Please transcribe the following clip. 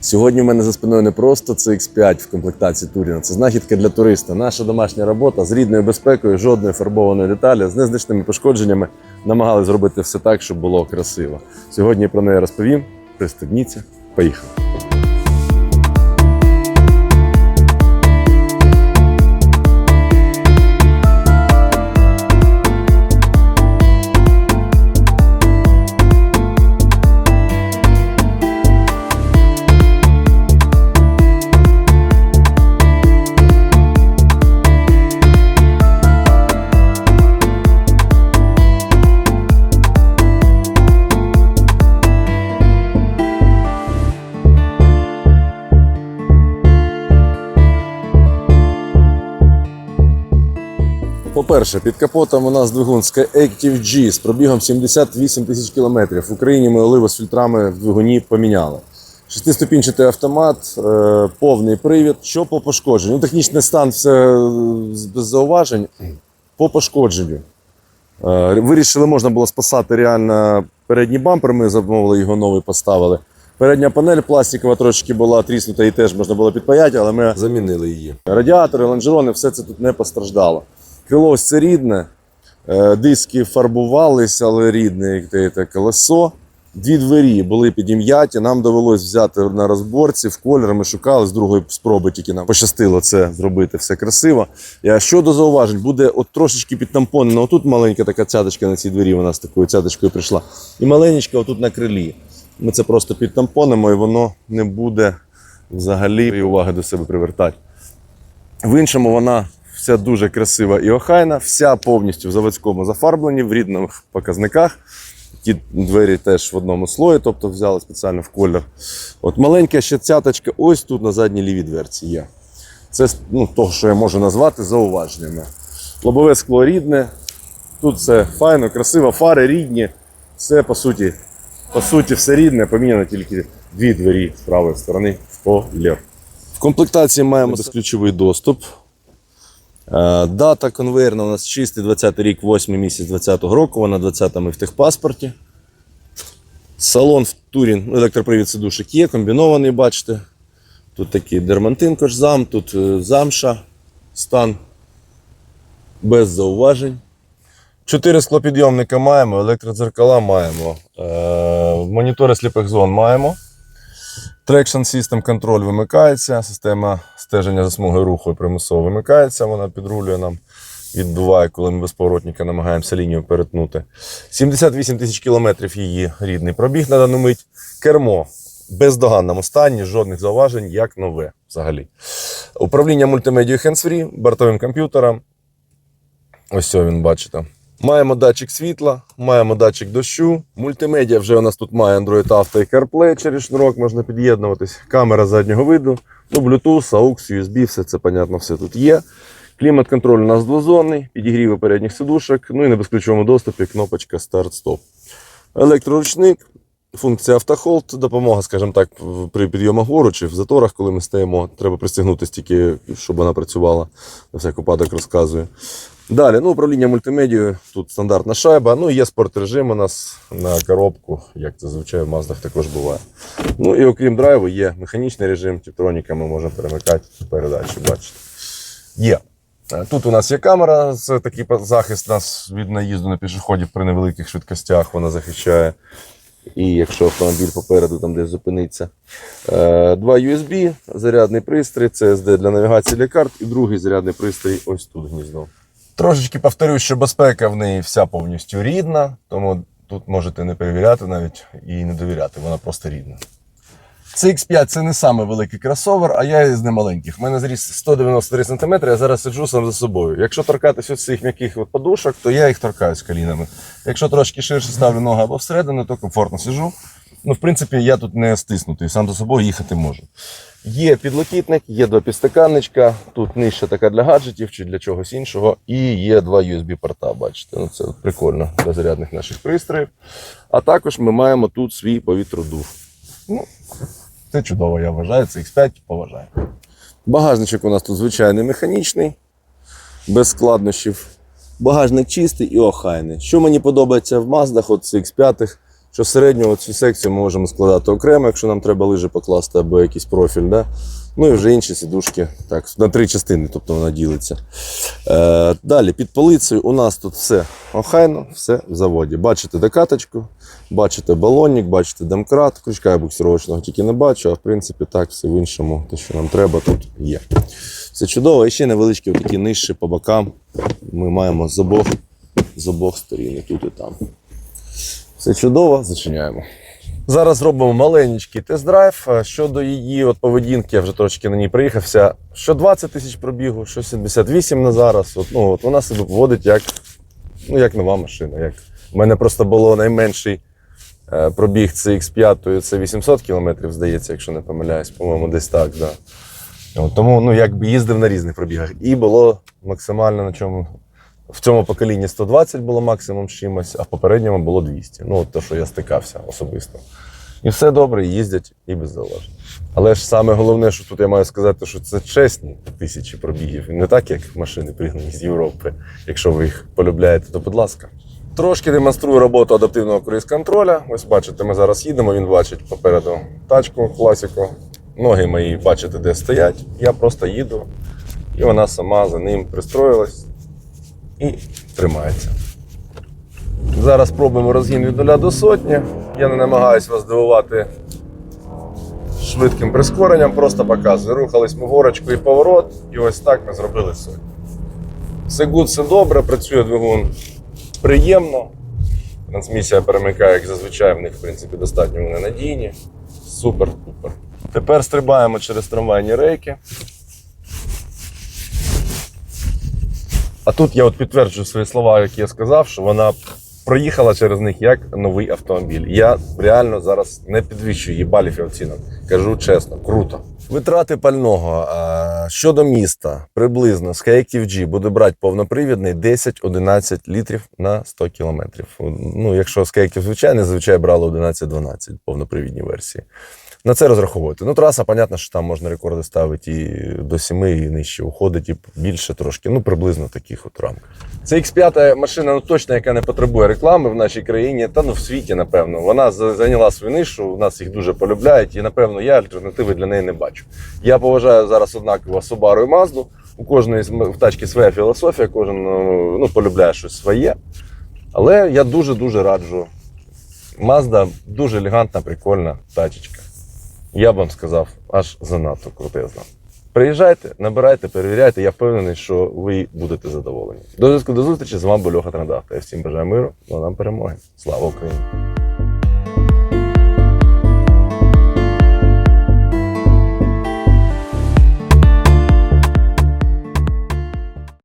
Сьогодні в мене за спиною не просто CX5 в комплектації Туріна, це знахідка для туриста. Наша домашня робота з рідною безпекою, жодної фарбованої деталі, з незначними пошкодженнями намагалися зробити все так, щоб було красиво. Сьогодні про неї розповім. Пристебніться, поїхали. По-перше, під капотом у нас двигун Active G з пробігом 78 тисяч кілометрів. В Україні ми оливу з фільтрами в двигуні поміняли. Шестиступінчатий автомат, е, повний привід. Що по пошкодженню? Ну, технічний стан все е, без зауважень. По пошкодженню. Е, Вирішили, можна було спасати реально передній бампер. Ми замовили його новий, поставили. Передня панель пластикова трошки була тріснута і теж можна було підпаяти, але ми замінили її. Радіатори, лонжерони, все це тут не постраждало. Крило ось це рідне, е, диски фарбувалися, але рідне те- колесо. Дві двері були підім'яті. Нам довелось взяти на розборці в колір. Ми шукали з другої спроби, тільки нам пощастило це зробити все красиво. А щодо зауважень, буде от трошечки підтампонено. Отут маленька така цяточка на цій двері. Вона з такою цяточкою прийшла. І маленька отут на крилі. Ми це просто підтампонимо, і воно не буде взагалі уваги до себе привертати. В іншому вона вся дуже красива і охайна, вся повністю в заводському зафарбленні, в рідних показниках. Ті двері теж в одному слої, тобто взяли спеціально в колір. От маленька ще цяточка ось тут на задній лівій дверці є. Це ну, того, що я можу назвати зауваженнями. Лобове скло рідне, тут все файно, красиво, фари рідні, все по суті, по суті, все рідне, поміняно тільки дві двері з правої сторони в колір. В комплектації маємо безключовий доступ. Е, Дата конвейерна у нас чистий 20 рік, 8 місяць 20 року, вона 20 ми в техпаспорті. Салон в турі, ну, електропривід сидушок є, комбінований, бачите. Тут такий дермантин кожзам, тут е, замша, стан без зауважень. Чотири склопідйомника маємо, електродзеркала маємо, е, монітори сліпих зон маємо. Traction System контроль вимикається, система стеження за смугою руху примусово вимикається, вона підрулює нам, відбиває, коли ми без поворотника намагаємося лінію перетнути. 78 тисяч кілометрів її рідний пробіг на дану мить. Кермо в бездоганному стані, жодних зауважень, як нове взагалі. Управління мультимедією hands-free, бортовим комп'ютером. Ось цього він бачите. Маємо датчик світла, маємо датчик дощу. Мультимедіа вже у нас тут має Android Auto і CarPlay через шнурок, можна під'єднуватись. Камера заднього виду, ну, Bluetooth, AUX, USB, все це, понятно, все тут є. Клімат-контроль у нас двозонний, підігріви передніх сидушок, ну і на безключовому доступі кнопочка старт-стоп. Електроручник, функція автохолд, допомога, скажімо так, при підйомах гору чи в заторах, коли ми стоїмо. Треба пристегнутися тільки, щоб вона працювала. На всяк випадок розказую. Далі, ну, управління мультимедією, тут стандартна шайба. Ну, є спорт-режим у нас на коробку, як це зазвичай в Маздах також буває. Ну і окрім драйву, є механічний режим, тіктроніками можемо перемикати передачі, бачите. Є. Е, Тут у нас є камера, це такий захист нас від наїзду на пішоходів при невеликих швидкостях, вона захищає. І якщо автомобіль попереду там десь зупиниться. Е, Два USB, зарядний пристрій, CSD для навігації для карт, і другий зарядний пристрій ось тут гніздо. Трошечки повторюю, що безпека в неї вся повністю рідна, тому тут можете не перевіряти навіть і не довіряти, вона просто рідна. CX5 це не саме великий кросовер, а я із немаленьких. У мене зріс 193 см, я зараз сиджу сам за собою. Якщо торкатись ось цих м'яких от подушок, то я їх торкаюсь колінами. Якщо трошки ширше ставлю ноги або всередину, то комфортно сиджу. Ну, в принципі, я тут не стиснутий, сам за собою їхати можу. Є підлокітник, є два підстаканничка, тут нижча така для гаджетів чи для чогось іншого, і є два USB-порта, бачите. Ну, це прикольно для зарядних наших пристроїв. А також ми маємо тут свій повітродув. Ну, це чудово, я вважаю. Це X5 поважаю. Багажничок у нас тут звичайний механічний, без складнощів. Багажник чистий і охайний. Що мені подобається в Маздах, от цих X5, що середню цю секцію ми можемо складати окремо, якщо нам треба лижі покласти або якийсь профіль. Да? Ну і вже інші сидушки так, на три частини, тобто вона ділиться. Е, далі, під полицею у нас тут все охайно, все в заводі. Бачите докаточку, бачите балонник, бачите домкрат, крючка буксировочного тільки не бачу, а в принципі так, все в іншому, те, що нам треба, тут є. Все чудово. І ще невеличкі такі нижчі по бокам. Ми маємо з обох, з обох сторін, і тут і там. Все чудово, зачиняємо. Зараз зробимо маленький тест-драйв. Е, Щодо її от поведінки, я вже трошки на ній приїхався. Що 20 тисяч пробігу, що 78 на зараз. От, ну, от вона себе поводить як, ну, як нова машина. Як... У мене просто було найменший е, пробіг CX5, це 800 кілометрів, здається, якщо не помиляюсь, по-моєму, десь так. Да. От, тому ну, якби їздив на різних пробігах. І було максимально на чому. В цьому поколінні 120 було максимум з чимось, а в попередньому було 200. Ну, от те, що я стикався особисто. І все добре, їздять і без зауважень. Але ж саме головне, що тут я маю сказати, що це чесні тисячі пробігів. Не так, як машини пригнані з Європи. Якщо ви їх полюбляєте, то будь ласка. Трошки демонструю роботу адаптивного круїз-контроля. Ось бачите, ми зараз їдемо, він бачить попереду тачку, класіку. Ноги мої бачите, де стоять. Я просто їду, і вона сама за ним пристроїлась і тримається. Зараз пробуємо розгін від 0 до сотні. Я не намагаюся вас здивувати швидким прискоренням, просто показую. Рухались ми горочку і поворот, і ось так ми зробили сотню. Все гуд, все добре, працює двигун приємно. Трансмісія перемикає, як зазвичай, в них, в принципі, достатньо вони надійні. Супер-пупер. Тепер стрибаємо через трамвайні рейки. А тут я от підтверджую свої слова, які я сказав, що вона проїхала через них як новий автомобіль. Я реально зараз не підвищую її балів і оцінок. Кажу чесно, круто. Витрати пального щодо міста приблизно з Hayactiv буде брати повнопривідний 10-11 літрів на 100 кілометрів. Ну, якщо з Hayactiv звичайний, зазвичай брало 11-12 повнопривідні версії. На це розраховувати. Ну, траса, понятно, що там можна рекорди ставити і до 7, і нижче уходить, і більше трошки. Ну, приблизно таких от рамках. Це X5 машина, ну точно, яка не потребує реклами в нашій країні, та ну в світі, напевно. Вона зайняла свою нишу, у нас їх дуже полюбляють, і напевно я альтернативи для неї не бачу. Я поважаю зараз однаково Subaru і Mazda. У кожної в тачки своя філософія, кожен ну, ну, полюбляє щось своє. Але я дуже-дуже раджу. Mazda дуже елегантна, прикольна тачечка. Я вам сказав, аж занадто крутезна. Приїжджайте, набирайте, перевіряйте. Я впевнений, що ви будете задоволені. До зв'язку до зустрічі. З вами був Льоха Трандавта. Я всім бажаю миру, а нам перемоги. Слава Україні!